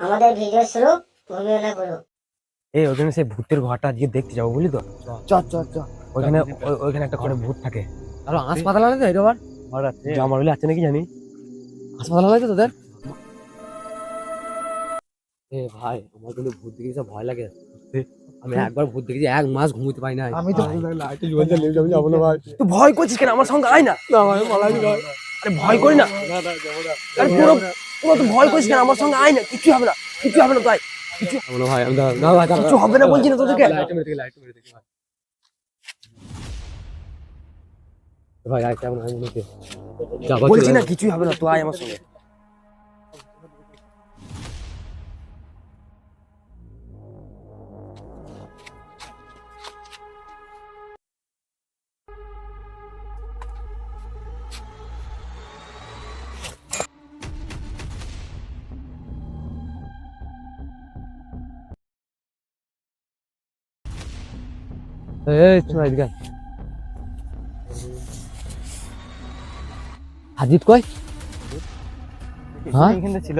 আমাদের ভিডিও শুরু ঘুমিও না গুরু। এই ওখানে সেই ভূতের ঘরটা দেখতে যাব বুঝলি তো? চ চ চ ওইখানে ওই- ওইখানে একটা ঘরে ভূত থাকে। আর হাসপাতাল আছে এটা আবার জামার বলে আছে। নাকি জানি? হাসপাতাল আছে তোদের? এ ভাই আমার কিন্তু ভূত দেখে সব ভয় লাগে। আমি একবার ভূত দেখেছি এক মাস ঘুমোতে পারি না আমি তো যাব না ভাই। তুই ভয় করছিস কেন? আমার সঙ্গে আয় না। আরে ভয় করি না। আরে পুরো পুরো তুই ভয় করছিস কেন? আমার সঙ্গে আয় না কিছু হবে না কিছু হবে না তাই বলো ভাই। আমি কিছু হবে না বলছি না তোদেরকে। লাইট মেরে দেখি লাইট মেরে দেখি ভাই। ভাই আয় কেমন হয় বলছি না কিছুই হবে না তুই আয় আমার সঙ্গে। এই এদিকে হাজিত কই হ্যাঁ? এখানে ছিল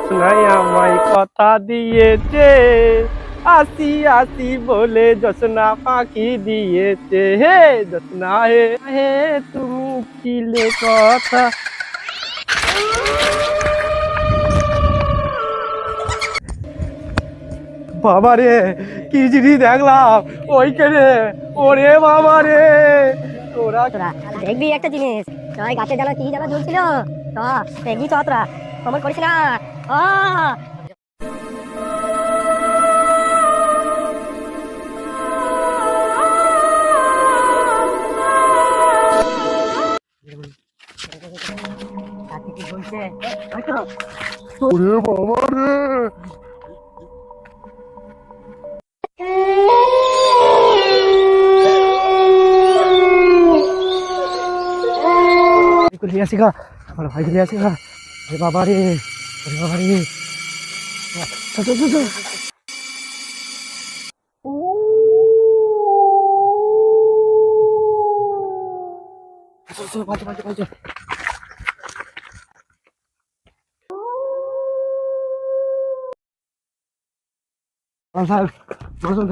জোসনাই আমায় কথা দিয়েছে। আসি আসি বলে জোসনা পাখি দিয়েছে। হে জোসনা হে হে, তুমি কিলে কথা। বাবা রে কি জিনিস দেখলাম ওইখানে ওরে বাবা রে। তোরা দেখবি একটা জিনিস। তোরা গাছে জানা কি জানা ঝুলছিল? তো দেখবি তো তোরা। কমন করিস না। ওরে বাবা রে। লিয়ে আসি গা? আমার ভাইকে লিয়ে আসি গা? রে বাবা রে। চল, চল,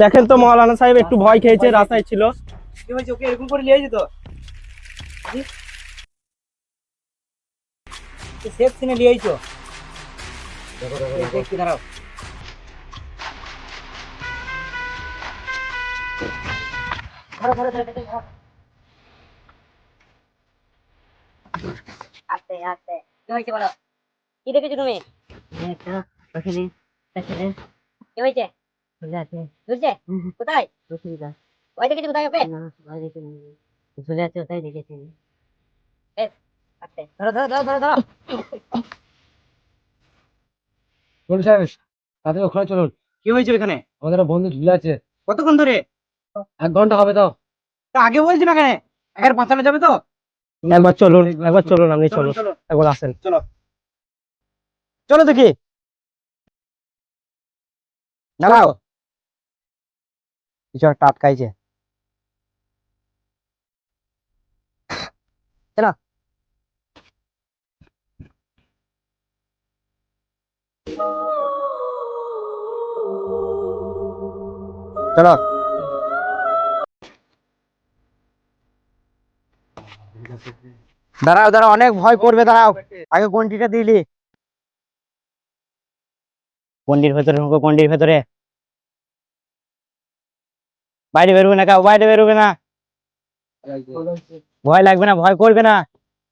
দেখুন তো মৌলানা সাহেব একটু ভয় খেয়েছে রাস্তায় ছিল। কি হয়েছে? ওকে এরকম করে নিয়ে যেত সেফ সিনে লিয়ে আইছো। দেখি দাঁড়াও। ধরো ধরো ধরো ধরো, ধরো। আস্তে আস্তে। কি হয়েছে বলো? কি দেখেছ তুমি? ওখানে কি হয়েছে? ঝুলছে কোথায়? ওই দেখেছি কোথায় ওকে? ঝুলে আছে ওটাই দেখেছি। আস্তে ধরো ধরো ধরো ধরো ধরো সাহেব তাড়াতাড়ি ওখানে চলুন কি হয়েছে ওখানে আমাদের একটা বন্ধু ঝুলে আছে কতক্ষণ ধরে এক ঘণ্টা হবে তো তা আগে বলছি না কেন একবার বাঁচানো যাবে তো একবার চলুন একবার চলুন আপনি চলুন চলো একবার আসেন চলো চলো দেখি দাঁড়াও কিছু একটা আটকাইছে চলো দাঁড়াও দাঁড়াও, অনেক ভয় করবে, দাঁড়াও। আগে গন্ডিটা দিলি? গন্ডির ভেতরে ঢুকো গন্ডির ভেতরে? বাইরে বেরোবে না, কেউ, বাইরে বেরোবে না। ভয় লাগবে না, ভয় করবে না।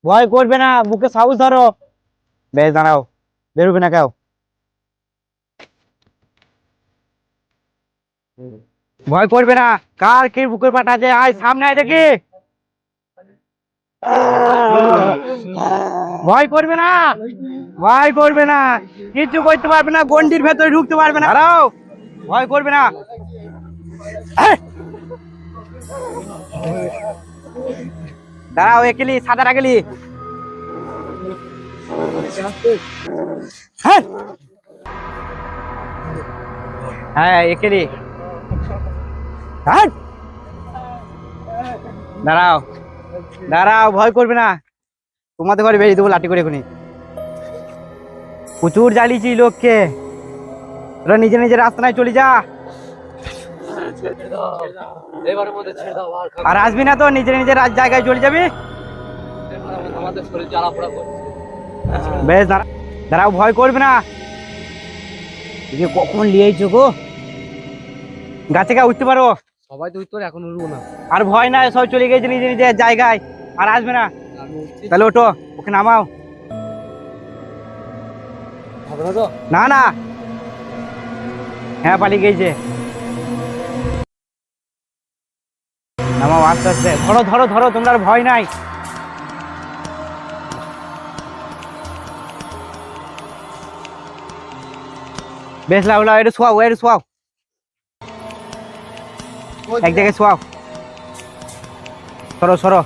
ভয় করবে না বুকে সাহস ধরো। বেশ, দাঁড়াও বেরোবে না, কেউ। ভয় করবে না। কার কি বুকের পাটা আছে আয়, সামনে আয় দেখি। ভয় করবে না। ভয় করবে না। কিছু করতে পারবে না গন্ডির ভেতরে ঢুকতে পারবে না। দাঁড়াও। ভয় করবে না! দাঁড়াও, একেলি, সাদা রাখলি হ্যাঁ একেলি। দাঁড়াও। দাঁড়াও, ভয় করবে না। তোমাদের ঘরে বেরিয়ে দেবো লাঠি করে এখনই। প্রচুর জ্বালিয়েছি লোককে। তোরা নিজে নিজের রাস্তায় চলে যা। আর আসবি না তো নিজের রাজ- জায়গায় চলে যাবি। বেশ, দাঁড়া দাঁড়াও, ভয় করবে না। কখন লিয়েছো গো? গাছে গা উঠতে পারো। সবাই তো উত্তর এখন উঠবো না। আর ভয় নাই সব চলে গেছে নিজের নিজের জায়গায়। আর আসবে না। তাহলে ওঠো ওকে নামাও। না না হ্যাঁ পালিয়ে গেছে নামাও আস্তে আস্তে। ধরো ধরো ধরো তোমরা আর ভয় নাই। বেশ লাও লাও এটা শোয়াও এটা শোয়াও। এক জায়গায় শোয়াও। সরো সরো।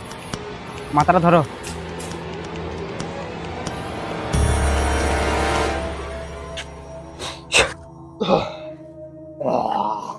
মাথাটা ধরো।